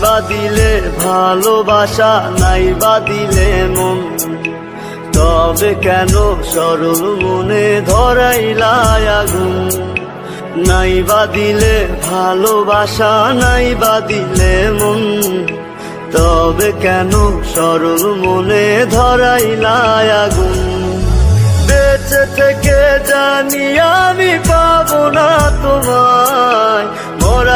বা দিলে ভালোবাসা নাই বা দিলে মন। তবে কেন সরল মনে ধরাইলাই আগুন? নাই বা দিলে ভালোবাসা নাই বা দিলে মন। তবে কেন সরল মনে ধরাইলাই আগুন? বেঁচে থেকে জানি আমি পাবো না তোমায়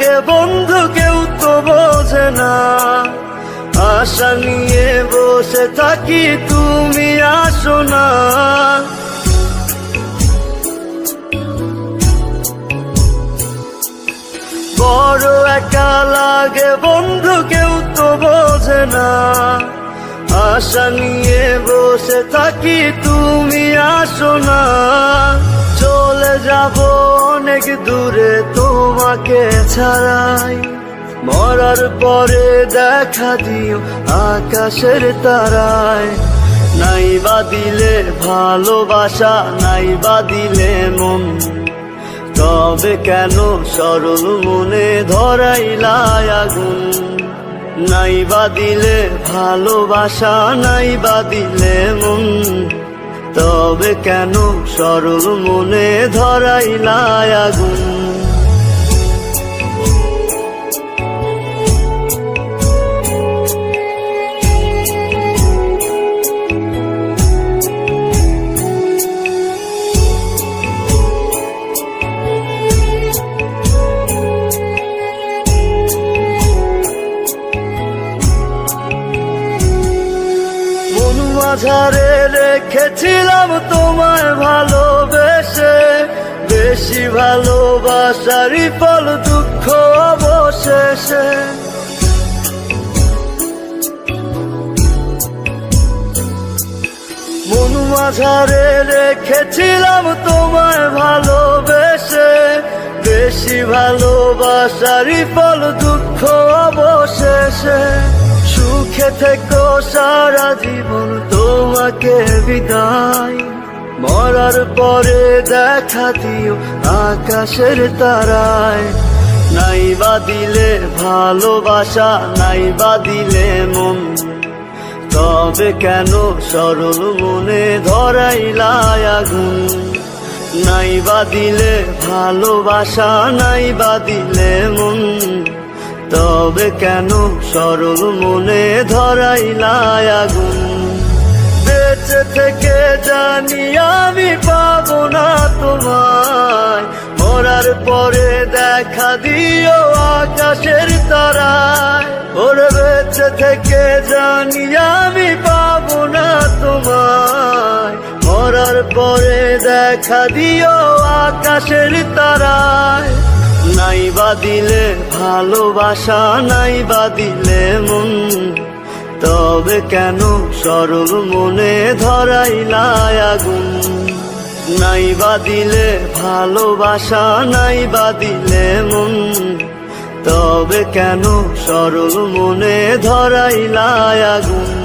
লাগে বন্ধু কেউ তো বোঝে না। আশা নিয়ে বসে থাকি, তুমি আসো না। বড় একা লাগে, বন্ধু কেউ তো বোঝে না। আশা নিয়ে বসে থাকি, তুমি আসো না। যাব অনেক দূরে তোমাকে ছাড়াই। মরার পরে দেখা দিও আকাশের তারায়। নাই বা দিলে ভালোবাসা, নাই বা দিলে মন। তবে কেন সরল মনে ধরাইলাই আগুন? নাই বা দিলে ভালোবাসা, নাই বা দিলে মন। তবে কেন সরল মনে ধরাইলায় আগুন? মাঝারে রেখেছিলাম তোমায় ভালোবেসে। বেশি ভালোবাসারই ফল দুঃখ অবশেষে। মন মাঝারে রেখেছিলাম তোমায় ভালোবেসে। বেশি ভালোবাসারই ফল দুঃখ অবশেষে। সুখে থেকো সারা জীবন, তোমাকে বিদায়। মরার পরে দেখা দিও আকাশের তারায়। নাই বা দিলে ভালোবাসা নাই বা দিলে মন। তবে কেন সরল মনে ধরাইলাই আগুন? নাই বা দিলে ভালোবাসা নাই বা দিলে মন। তবে কেন সরল মনে ধরাইলাই আগুন? বেঁচে থেকে জানি আমি পাবো না তোমায়। মরার পরে দেখা দিও আকাশের তারায়। ওর বেঁচে থেকে জানি আমি পাবো না তোমায়। মরার পরে দেখা দিও আকাশের তারায়। নাই বা দিলে, ভালোবাসা নাই বা দিলে মন। তবে কেন সরল মনে ধরাইলাই আগুন? নাই বা দিলে, ভালোবাসা নাই বা দিলে মন। তবে কেন সরল মনে ধরাইলাই আগুন?